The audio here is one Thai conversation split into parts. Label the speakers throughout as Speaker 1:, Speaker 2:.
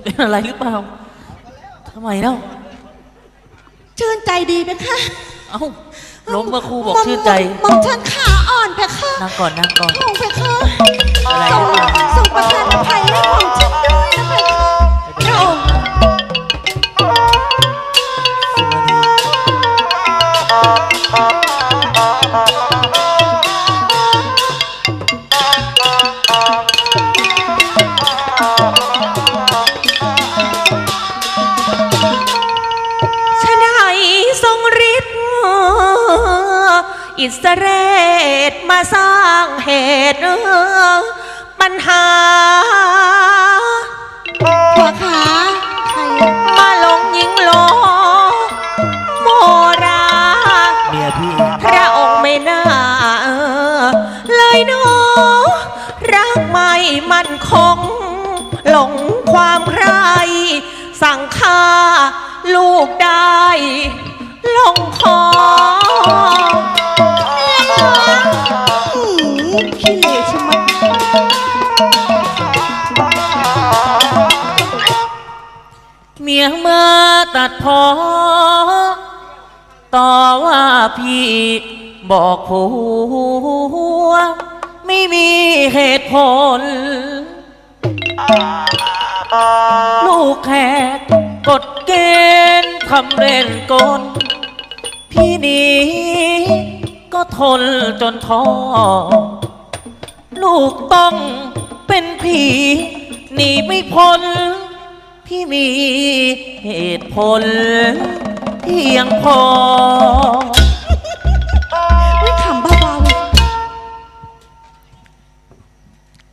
Speaker 1: จะเป็นอะไรหรือเปล่าทำไมเล่า
Speaker 2: ชื่นใจดีไหมคะ
Speaker 1: เอ้าล้มเมื่อครูบอกชื่นใจ
Speaker 2: มองฉันขาอ่อนไปค่ะ
Speaker 1: นั่งก่อนนั่งก่อน
Speaker 2: มองไปค่ะ
Speaker 1: อะไร
Speaker 2: ส่ง
Speaker 1: หรือเปล่า
Speaker 2: ส่งประทานอภัย อิ
Speaker 1: ส
Speaker 3: เรตมาสร้างเหตุปัญหา
Speaker 2: ผัวขาใครอะ
Speaker 3: มาลงยิงโลโมรา
Speaker 1: เมียพี่
Speaker 3: พระองค์ไม่น่าเออเลยเนาะรักไม่มั่นคง หลงความใคร สั่งฆ่าลูกได้ ลงคอ
Speaker 2: เมี
Speaker 1: ยมาตัดพอ ต่อว่าพี่บอกผัวไม่มีเหตุผล ลูกแขกกฎเกณฑ์ทำเล่นกล พี่นี้ก็ทนจนท้อ ลูกต้องเป็นผีหนีไม่พ้น พี่มีเหตุผลเพียงพอ
Speaker 2: ไม่ขำเบาๆ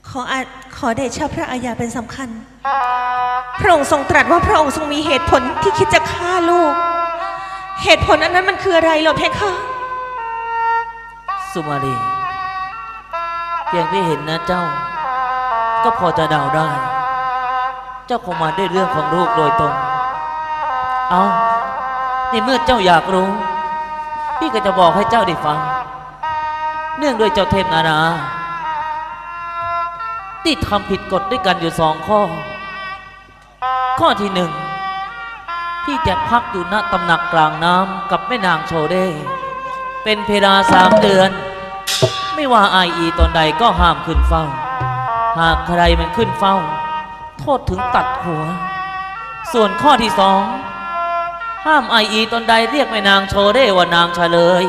Speaker 2: ขออาขอเดชะพระอาญาเป็นสำคัญ พระองค์ทรงตรัสว่าพระองค์ทรงมีเหตุผลที่คิดจะฆ่าลูก เหตุผลอันนั้นมันคืออะไรเหรอเพคะ
Speaker 1: สุมาลีเพียงที่เห็นนะเจ้า ก็พอจะเดาได้ เจ้าคงมาด้วยเรื่องของลูกโดยตรง เอาในเมื่อเจ้าอยากรู้ พี่ก็จะบอกให้เจ้าได้ฟัง เนื่องด้วยเจ้าเทพนาราที่ทำผิดกฎด้วยกันอยู่สองข้อ ข้อที่หนึ่งพี่จะพักอยู่ณตำหนักกลางน้ำกับแม่นางโชเดเป็นเพลาสามเดือน ไม่ว่าไออีตอนใดก็ห้ามขึ้นเฝ้า หากใครมันขึ้นเฝ้า โทษถึงตัดหัว ส่วนข้อที่สอง ห้ามไออีตอนใดเรียกแม่นางโชเดว่านางเฉลย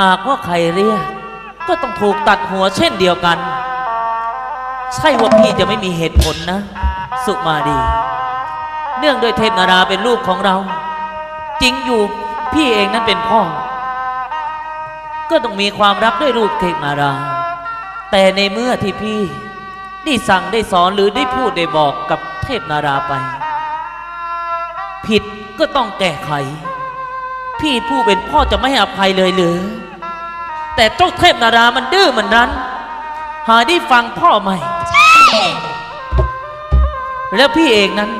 Speaker 1: หากว่าใครเรียก ก็ต้องถูกตัดหัวเช่นเดียวกัน ใช่ว่าพี่จะไม่มีเหตุผลนะ สุมาดี เนื่องด้วยเทพนาราเป็นลูกของเรา จริงอยู่พี่เองนั้นเป็นพ่อ ก็ต้องมีความรักด้วยลูกเทพนารา แต่ในเมื่อที่พี่ ได้สั่งได้สอนหรือได้พูดได้บอกกับเทพนาราไป ผิดก็ต้องแก้ไข พี่ผู้เป็นพ่อจะไม่ให้อภัยเลยหรือ แต่เจ้าเทพนารามันดื้อมันนั้น หาได้ฟังพ่อใหม่ แล้วพี่เองนั้น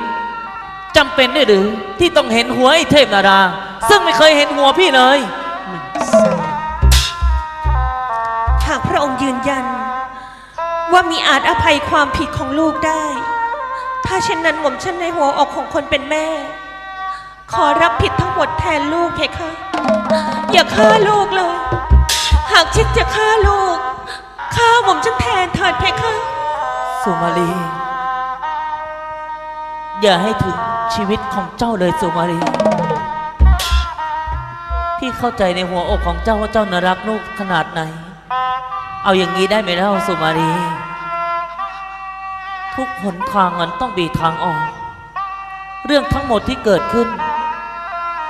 Speaker 1: จำเป็นด้วยหรือ ที่ต้องเห็นหัวไอ้เทพนารา ซึ่งไม่เคยเห็นหัวพี่เลย
Speaker 2: หากพระองค์ยืนยัน ว่ามีอาจอภัยความผิดของลูกได้ ถ้าเช่นนั้นหม่อมฉันในหัวอกของคนเป็นแม่ ขอรับผิดทั้งหมดแทนลูกเพคะ อย่าฆ่าลูกเลย หากคิดจะฆ่าลูกฆ่าหม่อมฉันแทนเถิดเพคะ
Speaker 1: สุมาลี อย่าให้ถึงชีวิตของเจ้าเลยสุมาลีพี่เข้าใจในหัวอกของเจ้าว่าเจ้าน่ารักลูกขนาดไหน เอาอย่างนี้ได้ไหมเล่าสุมาลีทุกหนทางมันต้องมีทางออก เรื่องทั้งหมดที่เกิดขึ้น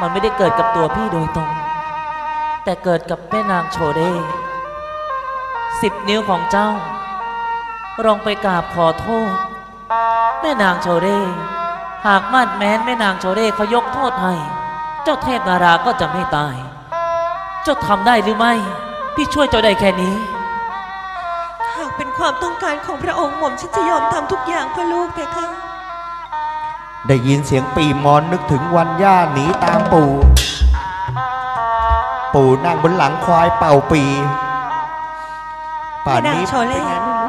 Speaker 1: มันไม่ได้เกิดกับตัวพี่โดยตรง แต่เกิดกับแม่นางโชเดสิบนิ้วของเจ้าลองไปกราบขอโทษ แม่นางโชเร่หากมาดแม้นแม่นางโชเร่เขายกโทษให้ เจ้าเทพนาราก็จะไม่ตาย เจ้าทำได้หรือไม่ พี่ช่วยเจ้าได้แค่
Speaker 2: นี้ ความต้องการของพระองค์หม่อมฉันจะยอมทำทุกอย่างเพื่อลูกเพคะ
Speaker 4: ได้ยินเสียงปีมอนนึกถึงวันย่าหนีตามปู่ ปู่นั่งบนหลังควายเป่าปี ป่านนี้
Speaker 2: แม่นางโชเล่
Speaker 4: เป็นไงไม่รู้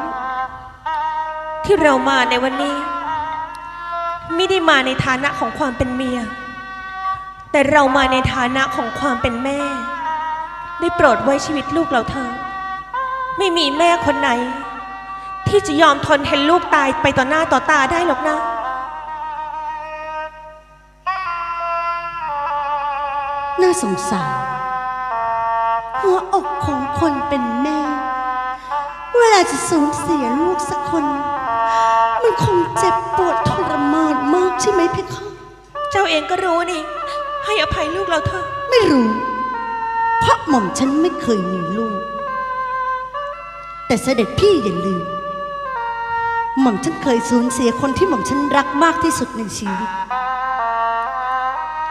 Speaker 2: ที่เรามาในวันนี้ ไม่ได้มาในฐานะของความเป็นเมีย แต่เรามาในฐานะของความเป็นแม่ ได้โปรดไว้ชีวิตลูกเราเถอะไม่มีแม่คนไหน ที่จะยอมทนเห็นลูกตายไปต่อหน้าต่อตาได้หรอกนะ
Speaker 5: น่าสงสาร หัวอกของคนเป็นแม่ เวลาจะสูญเสียลูกสักคน มันคงเจ็บปวดทรมานมากใช่ไหมเพคะ
Speaker 2: เจ้าเองก็รู้นี่ ให้อภัยลูกเราเถอะ
Speaker 5: ไม่รู้ เพราะหม่อมฉันไม่เคยมีลูก แต่เสด็จพี่อย่าลืม หม่อมฉันเคยสูญเสียคนที่หม่อมฉันรักมากที่สุดในชีวิต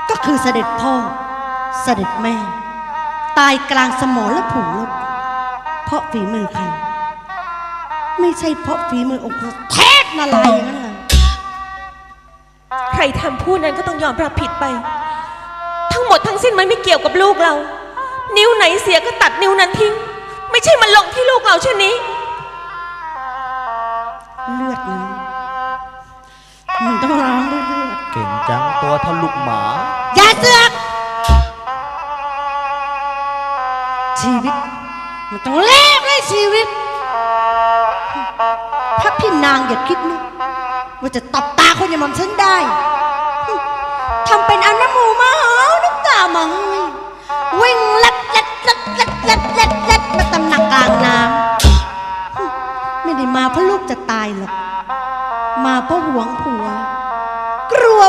Speaker 5: ก็คือเสด็จพ่อ เสด็จแม่ ตายกลางสมรและผูรบเพราะฝีมือใคร ไม่ใช่เพราะฝีมือองค์พระเทพนาลายอย่างนั้นเลย
Speaker 2: ใครทำผู้นั้นก็ต้องยอมรับผิดไป ทั้งหมดทั้งสิ้นมันไม่เกี่ยวกับลูกเรา นิ้วไหนเสียก็ตัดนิ้วนั้นทิ้ง ไม่ใช่มันลงที่ลูกเราเช่นนี้
Speaker 4: จังตัวทะลุหมา
Speaker 5: อย่าเสือกชีวิต มันต้องแลกด้วยชีวิตพระพี่นางอย่าคิดนะว่าจะตบตาคนอย่างหม่อมฉันได้ ทำเป็นอันน้ำหมูมาหาวน้ำตามาให้วิ่งลัดลัดลัดลัดลัดลัดลัดมาตำหนักกลางน้ำไม่ได้มาเพราะลูกจะตายหรอก มาเพราะหวงผัวกลัว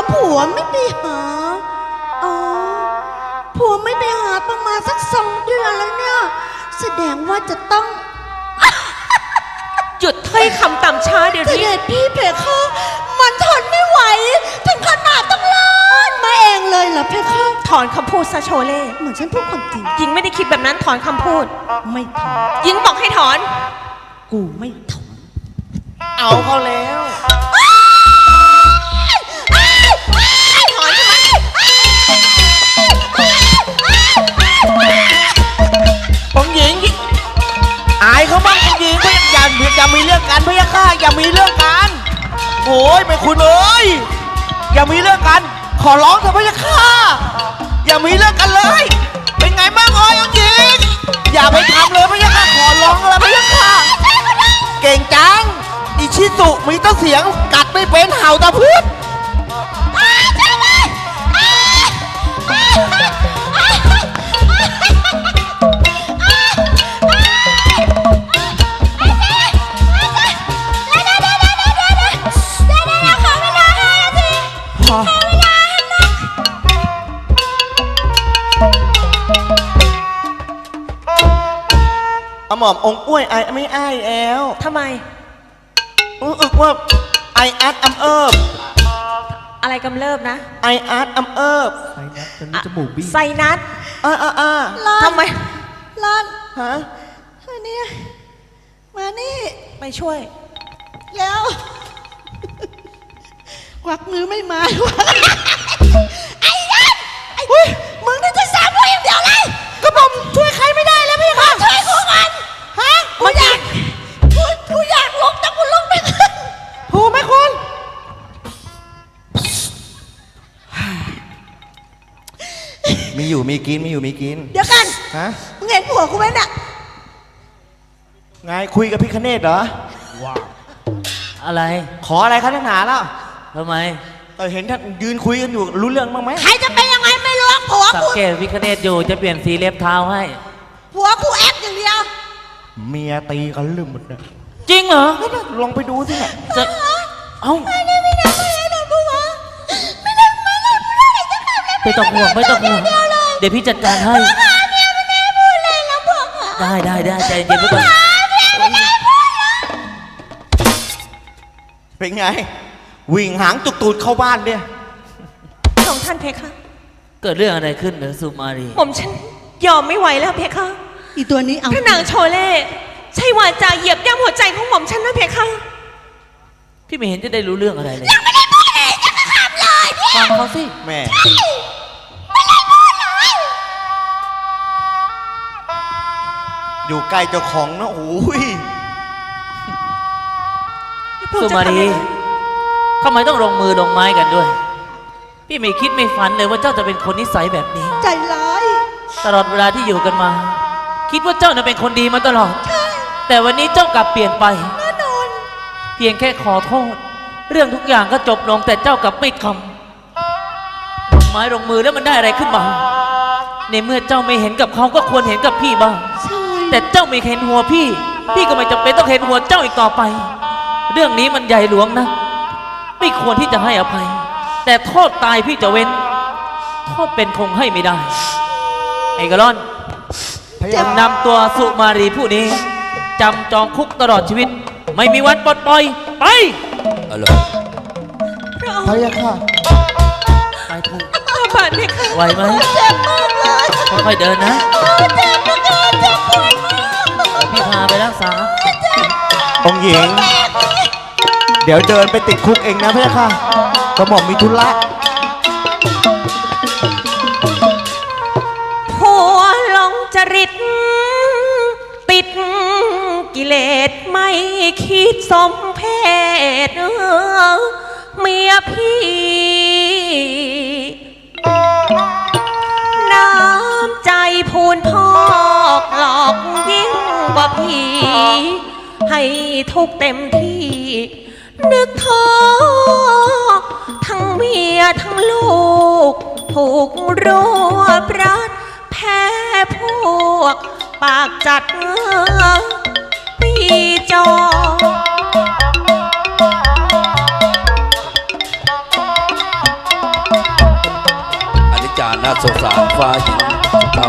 Speaker 5: ผัวไม่ไปหา อ๋อ ผัวไม่ไปหาประมาณสักสองเดือนแล้วเนี่ย แสดงว่าจะต้อง
Speaker 2: หยุดถ้อยคำต่ำช้าเดี๋ยว
Speaker 5: เส
Speaker 2: นี้
Speaker 5: ด็จพี่เพคะมันทนไม่ไหว ถึงขนาดต้องร้อนมาเองเลยเหรอเพคะ
Speaker 2: ถอนคำพูดซะโชเล่
Speaker 5: เหมือนฉันพูดความจริง
Speaker 2: หญิงไม่ได้คิดแบบนั้นถอนคำพูด
Speaker 5: ไม่ถอน
Speaker 2: หญิงบอกให้ถอน
Speaker 5: กูไม่ถอน
Speaker 4: เอาเขาแล้ว
Speaker 2: มี
Speaker 4: เรื่องกันโอ้ยไม่คุณเอ้ยอย่ามีเรื่องกัน ขอร้องเถอะพะยะค่ะอย่ามีเรื่องกันเลย เป็นไงบ้างเอ้ยองหญิงอย่าไปทำเลยพะยะค่ะขอร้องแล้วพะยะค่ะเก่งจังอิชิสุมีต้นเสียงกัดไม่เป็นเห่าตะพืช อหม่อมองค์อ้วยไอไม่อ้ายแอล
Speaker 2: ทำไม
Speaker 4: อื้ออึกว่าไออาร์ตอัมเอิบ
Speaker 2: อะไรกำเริบนะ
Speaker 4: ไออาร์ตอัมเอิบ
Speaker 2: ไซนัส
Speaker 4: อ่าอ่าอ่า
Speaker 2: ทำไม
Speaker 5: ลัน
Speaker 4: ฮะ
Speaker 5: อันนี้มานี่
Speaker 2: ไม่ช่วย
Speaker 5: แล้ว กวักมือไม่มาไอ้ยันไอ้มึงนี่จะสามมืออย่างเดียวเลยก็ผมช่วยใครไม่ มี
Speaker 4: อยู่มีกินมีอยู่มีกิน
Speaker 5: เดี๋ยวกัน
Speaker 4: ฮะ
Speaker 5: มึงเห็นผัวกูไหมน่ะ
Speaker 4: ไงคุยกับพี่คเนศเหรอ
Speaker 1: อะไร
Speaker 4: ขออะไรครับท่านหนาแล้ว
Speaker 1: ทำไม
Speaker 4: เออเห็นท่านยืนคุยกันอยู่รู้เรื่องบ้างไหม
Speaker 5: ใครจะเป็นยังไงไม่รู้ผัว
Speaker 1: สัง
Speaker 5: กู
Speaker 1: เกตวิคเนตอยู่จะเปลี่ยนสีเล็บเท้าให้
Speaker 5: ผัวกูแอคอย่างเดียว
Speaker 4: เมียตีกันลืมหมดเลย
Speaker 1: จริงเหรอ
Speaker 4: ลองไปดูสิเนี่ย
Speaker 1: จะเอ้าไม่ต้องห่วงไม่ต้องห่วง เดี๋ยว พี่จัดการให้ได้ได้ได้ใจเย็นไว้ก่อน
Speaker 4: เป็นไง วิ่งหางตุกตูดเข้าบ้านเนี่ย
Speaker 2: ของท่านเพคะ
Speaker 1: เกิดเรื่องอะไรขึ้นเหรอสุมารี
Speaker 2: ผมฉันยอมไม่ไหวแล้วเพคะ
Speaker 5: อีตัวนี้เอา
Speaker 2: พระนางโชเล่ใช่วาจาเหยียบย่ำหัวใจของหม่อมฉันนะเพคะ
Speaker 1: พี่ไม่เห็นจะได้รู้เรื่องอะไรเลยยังไม่ได้พูดเลยจะมาทำเลยฟังเขาสิ
Speaker 4: แม่ อยู่ใกล้เจ้าของนะโอ้ย
Speaker 2: พระอ
Speaker 1: สุ
Speaker 2: งค์จะ
Speaker 1: มา
Speaker 2: ทำ
Speaker 1: รี
Speaker 2: ยังไง
Speaker 1: ทำไมต้องลงมือลงไม้กันด้วย พี่ไม่คิดไม่ฝันเลยว่าเจ้าจะเป็นคนนิสัยแบบนี้
Speaker 5: ใจร้าย
Speaker 1: ตลอดเวลาที่อยู่กันมา คิดว่าเจ้าน่ะเป็นคนดีมาตลอด แต่วันนี้เจ้ากลับเปลี่ยนไป
Speaker 5: แน่นอน
Speaker 1: เพียงแค่ขอโทษ เรื่องทุกอย่างก็จบลงแต่เจ้ากลับไม่ทำลงไม้ลงมือแล้วมันได้อะไรขึ้นมา ในเมื่อเจ้าไม่เห็นกับเขาก็ควรเห็นกับพี่บ้าง
Speaker 5: ใช่
Speaker 1: แต่เจ้าไม่เห็นหัวพี่ พี่ก็ไม่จำเป็นต้องเห็นหัวเจ้าอีกต่อไป เรื่องนี้มันใหญ่หลวงนะ ไม่ควรที่จะให้อภัย แต่โทษตายพี่จะเว้น โทษเป็นคงให้ไม่ได้ ไอ้กระล่อน
Speaker 4: พยา
Speaker 1: นำตัวสุมารีผู้นี้จำจองคุกตลอดชีวิต ไม่มีวันปลดปล่อย ไป
Speaker 2: พระอง
Speaker 4: พ
Speaker 2: ค์
Speaker 4: ยาค่ะ
Speaker 1: ไปเถอะ
Speaker 2: อาบาทไหมคะ
Speaker 1: ไหวไหม
Speaker 5: เจ็บมากเลย
Speaker 1: ค่อยๆเดินนะ
Speaker 5: เจ็บเหลือเกินเจ็บ
Speaker 4: องค์หญิง เดี๋ยวเดินไปติดคุกเองนะพยาค่ะกระหม่อมมีธุระ
Speaker 2: ผัวหลงจริต ติดกิเลสไม่คิดสมเพศเออเมียพี่ น้ำใจพูนพอกหลอกยิ่งกว่าผี ให้ทุกเต็มที่ นึกท้อทั้งเมียทั้งลูก ถูกรัวบรัดแพ้พวก ปากจัดปีจอ
Speaker 6: อนิจจาน่าสงสารฟ้าหญิงเท่า